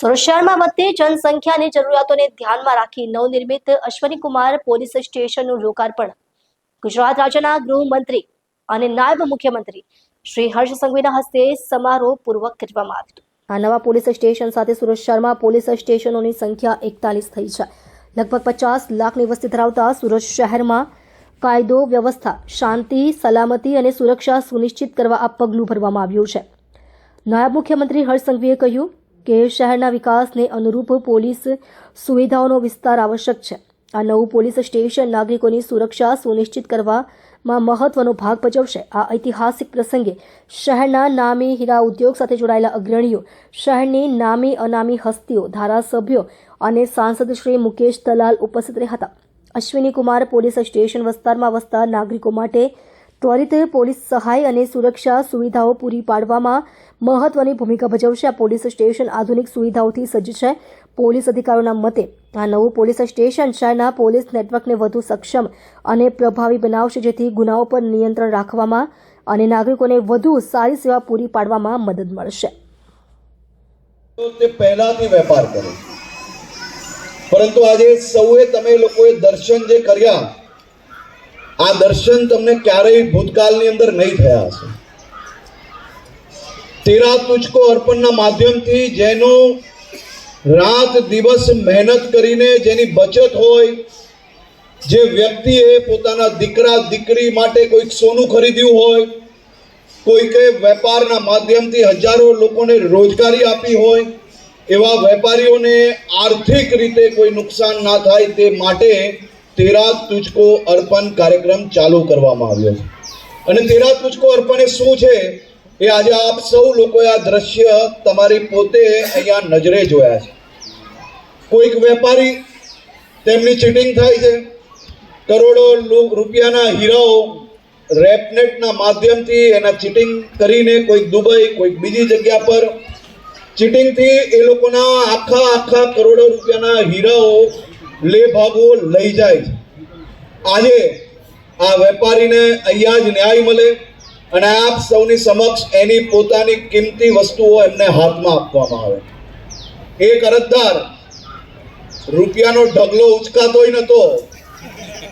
શહેરમાં વધતી જનસંખ્યાની જરૂરિયાતોને ધ્યાનમાં રાખી નવનિર્મિત અશ્વનીકુમાર પોલીસ સ્ટેશનનું લોકાર્પણ. ગુજરાત રાજ્યના ગૃહમંત્રી અને નાયબ મુખ્યમંત્રી શ્રી હર્ષ સંઘવીના હસ્તે સમારોહપૂર્વક કરવામાં આવ્યું આ નવા પોલીસ સ્ટેશન સાથે સુરત શહેરમાં પોલીસ સ્ટેશનોની સંખ્યા એકતાલીસ થઈ છે. લગભગ પચાસ લાખની વસ્તી ધરાવતા સુરત શહેરમાં કાયદો, વ્યવસ્થા, શાંતિ, સલામતી અને સુરક્ષા સુનિશ્ચિત કરવા આ પગલું ભરવામાં આવ્યું છે. નાયબ મુખ્યમંત્રી હર્ષ સંઘવીએ કહ્યું કે શહેરના વિકાસને અનુરૂપ પોલીસ સુવિધાઓનો વિસ્તાર આવશ્યક છે. આ નવું પોલીસ સ્ટેશન નાગરિકોની સુરક્ષા સુનિશ્ચિત કરવામાં મહત્વનો ભાગ ભજવશે. આ ઐતિહાસિક પ્રસંગે શહેરના નામી હીરા ઉદ્યોગ સાથે જોડાયેલા અગ્રણીઓ, શહેરની નામી અનામી હસ્તીઓ, ધારાસભ્યો અને સાંસદ શ્રી મુકેશ દલાલ ઉપસ્થિત રહ્યા હતા. અશ્વિની કુમાર પોલીસ સ્ટેશન વિસ્તારમાં વસતા નાગરિકો માટે ત્વરિત પોલીસ સહાય અને સુરક્ષા સુવિધાઓ પૂરી પાડવામાં મહત્વની ભૂમિકા ભજવશે. આ પોલીસ સ્ટેશન આધુનિક સુવિધાઓથી સજ્જ છે. પોલીસ અધિકારીઓના મતે, આ નવું પોલીસ સ્ટેશન શહેરના પોલીસ નેટવર્કને વધુ સક્ષમ અને પ્રભાવી બનાવશે, જેથી ગુનાઓ પર નિયંત્રણ રાખવામાં અને નાગરિકોને વધુ સારી સેવા પૂરી પાડવામાં મદદ મળશે. પરંતુ આજે સૌએ તમે લોકોએ દર્શન જે કર્યા આ દર્શન તમને ક્યારેય ભૂતકાળની અંદર નહીં થયા હશે. તેરા તુચકો અર્પણના માધ્યમથી જેનો રાત દિવસ મહેનત કરીને જેની બચત હોય, જે વ્યક્તિએ પોતાના દીકરા, દીકરી માટે કોઈક સોનું ખરીદ્યું હોય, કોઈકે વેપારના માધ્યમથી હજારો લોકોને રોજગારી આપી હોય, એવા વેપારીઓને આર્થિક રીતે કોઈ નુકસાન ના થાય તે માટે તેરા તુચકો અર્પણ કાર્યક્રમ ચાલુ કરવામાં આવ્યો છે. અને તેરા તુચકો અર્પણ એ શું છે? એ આજે આપ સૌ લોકોએ આ દ્રશ્ય તમારી પોતે અહીંયા નજરે જોયા છે. કોઈક વેપારી તેમની ચીટિંગ થાય છે. કરોડો રૂપિયાના હીરાઓ રેપનેટના માધ્યમથી એના ચીટિંગ કરીને કોઈક દુબઈ, કોઈક બીજી જગ્યા પર ચીટિંગથી એ લોકોના આખા આખા કરોડો રૂપિયાના હીરાઓ લે ભાગો લઈ જાય. આજે આ વેપારીને અહીંયા જ ન્યાય મળે અને આપ સૌની સમક્ષ એની પોતાની કિંમતી વસ્તુઓ એમને હાથમાં આપવામાં આવે. એક અરજદાર રૂપિયાનો ઢગલો ઉચકાતોય નતો.